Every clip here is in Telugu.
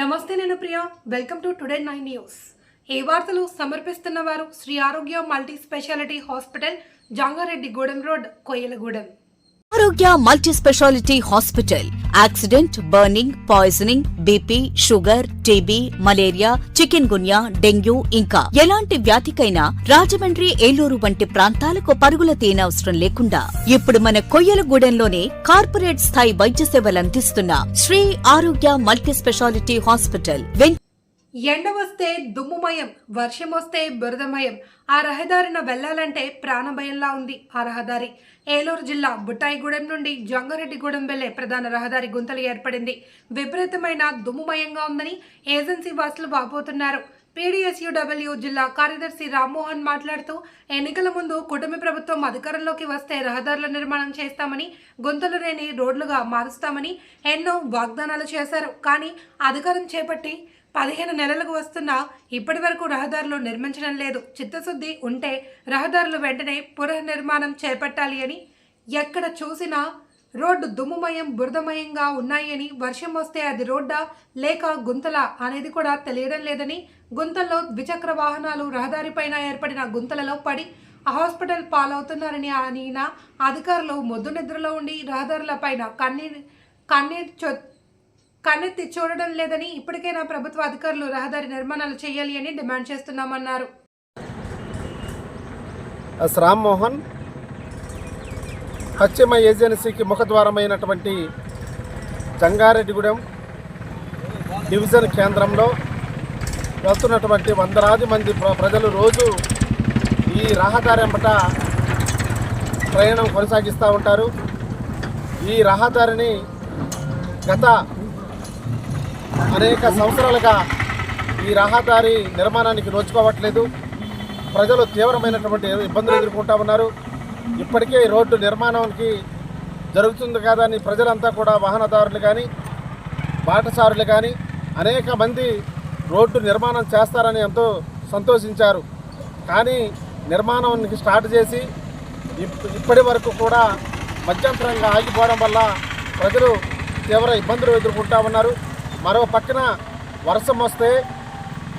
నమస్తే నేను Priya. Welcome to today nine news ఏ వార్తలు సమర్పిస్తున్నవారు Sri Arogya multi speciality hospital Jangareddygudem road Koyyalagudem. Arogya multi speciality hospital. Accident burning poisoning BP sugar TB malaria chikungunya dengue ఇంకా. ఎలాంటి వ్యాధికైనా రాజమండ్రి ఏలూరు వంటి ప్రాంతాలకు పరుగుల తీయనవసరం లేకుండా ఇప్పుడు మన కొయ్యలగూడెంలోనే కార్పొరేట్ స్థాయి వైద్య సేవలు అందిస్తున్న Shri Arogya multi speciality hospital వెం- ఎండ వస్తే దుమ్ముమయం వర్షం వస్తే బురదమయం. ఆ రహదారిన వెళ్ళాలంటే ప్రాణభయంలా ఉంది ఆ రహదారి. ఏలూరు జిల్లా బుట్టాయిగూడెం నుండి జంగారెడ్డిగూడెం వెళ్ళే ప్రధాన రహదారి గుంతలు ఏర్పడింది. విపరీతమైన దుమ్ముమయంగా ఉందని ఏజెన్సీ వాసులు వాపోతున్నారు. పీడీఎస్యూడబ్ల్యూ జిల్లా కార్యదర్శి రామ్మోహన్ మాట్లాడుతూ ఎన్నికల ముందు కుటుంబ ప్రభుత్వం అధికారంలోకి వస్తే రహదారుల నిర్మాణం చేస్తామని గుంతలు లేని రోడ్లుగా మారుస్తామని ఎన్నో వాగ్దానాలు చేశారు. కానీ అధికారం చేపట్టి పదిహేను నెలలకు వస్తున్నా ఇప్పటి వరకు రహదారులు నిర్మించడం లేదు. చిత్తశుద్ధి ఉంటే రహదారులు వెంటనే పునర్నిర్మాణం చేపట్టాలి అని ఎక్కడ చూసినా రోడ్డు దుమ్ముమయం బురదమయంగా ఉన్నాయని వర్షం వస్తే అది రోడ్డా లేక గుంతల అనేది కూడా తెలియడం లేదని గుంతల్లో ద్విచక్ర వాహనాలు రహదారిపైన ఏర్పడిన గుంతలలో పడి హాస్పిటల్ పాలవుతున్నారని ఆయన అధికారులు మొద్దు నిద్రలో ఉండి రహదారులపైన కన్నీరు కన్నీరు చొ కన్నెత్తి చూడడం లేదని ఇప్పటికైనా ప్రభుత్వ అధికారులు రహదారి నిర్మాణాలు చేయాలి అని డిమాండ్ చేస్తున్నామన్నారు. ఎస్ రామ్మోహన్ పశ్చిమ ఏజెన్సీకి ముఖద్వారమైనటువంటి జంగారెడ్డిగూడెం డివిజన్ కేంద్రంలో వస్తున్నటువంటి వందలాది మంది ప్ర- ప్రజలు రోజు ఈ రహదారి అంబట ప్రయాణం కొనసాగిస్తూ ఉంటారు. ఈ రహదారిని గత అనేక సంవత్సరాలుగా ఈ రహదారి నిర్మాణానికి నోచుకోవట్లేదు. ప్రజలు తీవ్రమైనటువంటి ఇబ్బందులు ఎదుర్కొంటా ఉన్నారు. ఇప్పటికే ఈ రోడ్డు నిర్మాణానికి జరుగుతుంది కదా అని ప్రజలంతా కూడా వాహనదారులు కానీ బాటసారులు కానీ అనేక మంది రోడ్డు నిర్మాణం చేస్తారని ఎంతో సంతోషించారు. కానీ నిర్మాణానికి స్టార్ట్ చేసి ఇప్- ఇప్పటి వరకు కూడా మధ్యంతరంగా ఆగిపోవడం వల్ల ప్రజలు తీవ్ర ఇబ్బందులు ఎదుర్కొంటా ఉన్నారు. మరో పక్కన వర్షం వస్తే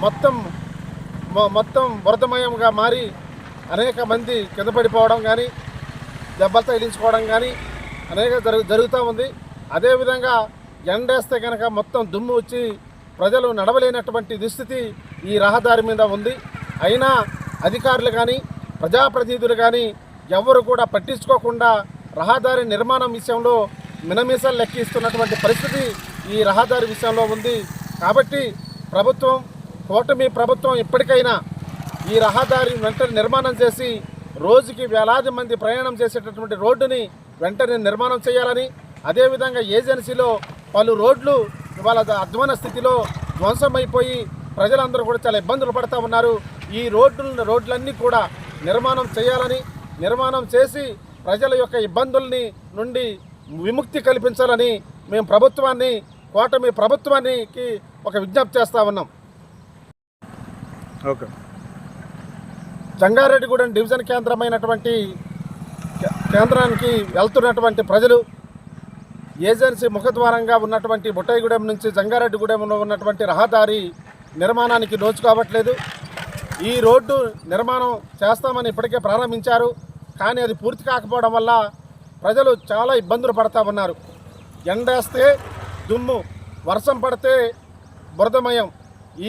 మొత్తం మొత్తం బురదమయంగా మారి అనేక మంది కింద పడిపోవడం కానీ దెబ్బలు తగిలించుకోవడం కానీ అనేక జరుగు జరుగుతూ ఉంది. అదేవిధంగా ఎండేస్తే కనుక మొత్తం దుమ్ము వచ్చి ప్రజలు నడవలేనటువంటి దుస్థితి ఈ రహదారి మీద ఉంది. అయినా అధికారులు కానీ ప్రజాప్రతినిధులు కానీ ఎవరు కూడా పట్టించుకోకుండా రహదారి నిర్మాణం విషయంలో మినమీసలు లెక్కిస్తున్నటువంటి పరిస్థితి ఈ రహదారి విషయంలో ఉంది. కాబట్టి ప్రభుత్వం కూటమి ప్రభుత్వం ఇప్పటికైనా ఈ రహదారి వెంటనే నిర్మాణం చేసి రోజుకి వేలాది మంది ప్రయాణం చేసేటటువంటి రోడ్డుని వెంటనే నిర్మాణం చేయాలని అదేవిధంగా ఏజెన్సీలో పలు రోడ్లు ఇవాళ అధ్వాన స్థితిలో ధ్వంసమైపోయి ప్రజలందరూ కూడా చాలా ఇబ్బందులు పడుతూ ఉన్నారు. ఈ రోడ్లు రోడ్లన్నీ కూడా నిర్మాణం చేయాలని నిర్మాణం చేసి ప్రజల యొక్క ఇబ్బందుల్ని నుండి విముక్తి కల్పించాలని మేము ప్రభుత్వాన్ని కూటమి ప్రభుత్వానికి ఒక విజ్ఞప్తి చేస్తా ఉన్నాం. ఓకే. జంగారెడ్డిగూడెం డివిజన్ కేంద్రమైనటువంటి కేంద్రానికి వెళ్తున్నటువంటి ప్రజలు ఏజెన్సీ ముఖద్వారంగా ఉన్నటువంటి బుట్టాయిగూడెం నుంచి జంగారెడ్డిగూడెంలో ఉన్నటువంటి రహదారి నిర్మాణానికి నోచుకోవట్లేదు ఈ రోడ్డు నిర్మాణం చేస్తామని ఇప్పటికే ప్రారంభించారు. కానీ అది పూర్తి కాకపోవడం వల్ల ప్రజలు చాలా ఇబ్బందులు పడతా ఉన్నారు. ఎండేస్తే దుమ్ము వర్షం పడితే బురదమయం.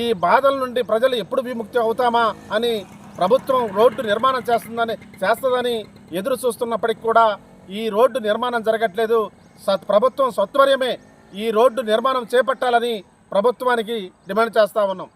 ఈ బాధల నుండి ప్రజలు ఎప్పుడు విముక్తి అవుతామా అని ప్రభుత్వం రోడ్డు నిర్మాణం చేస్తుందని చేస్తుందని ఎదురు చూస్తున్నప్పటికి కూడా ఈ రోడ్డు నిర్మాణం జరగట్లేదు. సత్ ప్రభుత్వం సత్వరమే ఈ రోడ్డు నిర్మాణం చేపట్టాలని ప్రభుత్వానికి డిమాండ్ చేస్తా ఉన్నాం.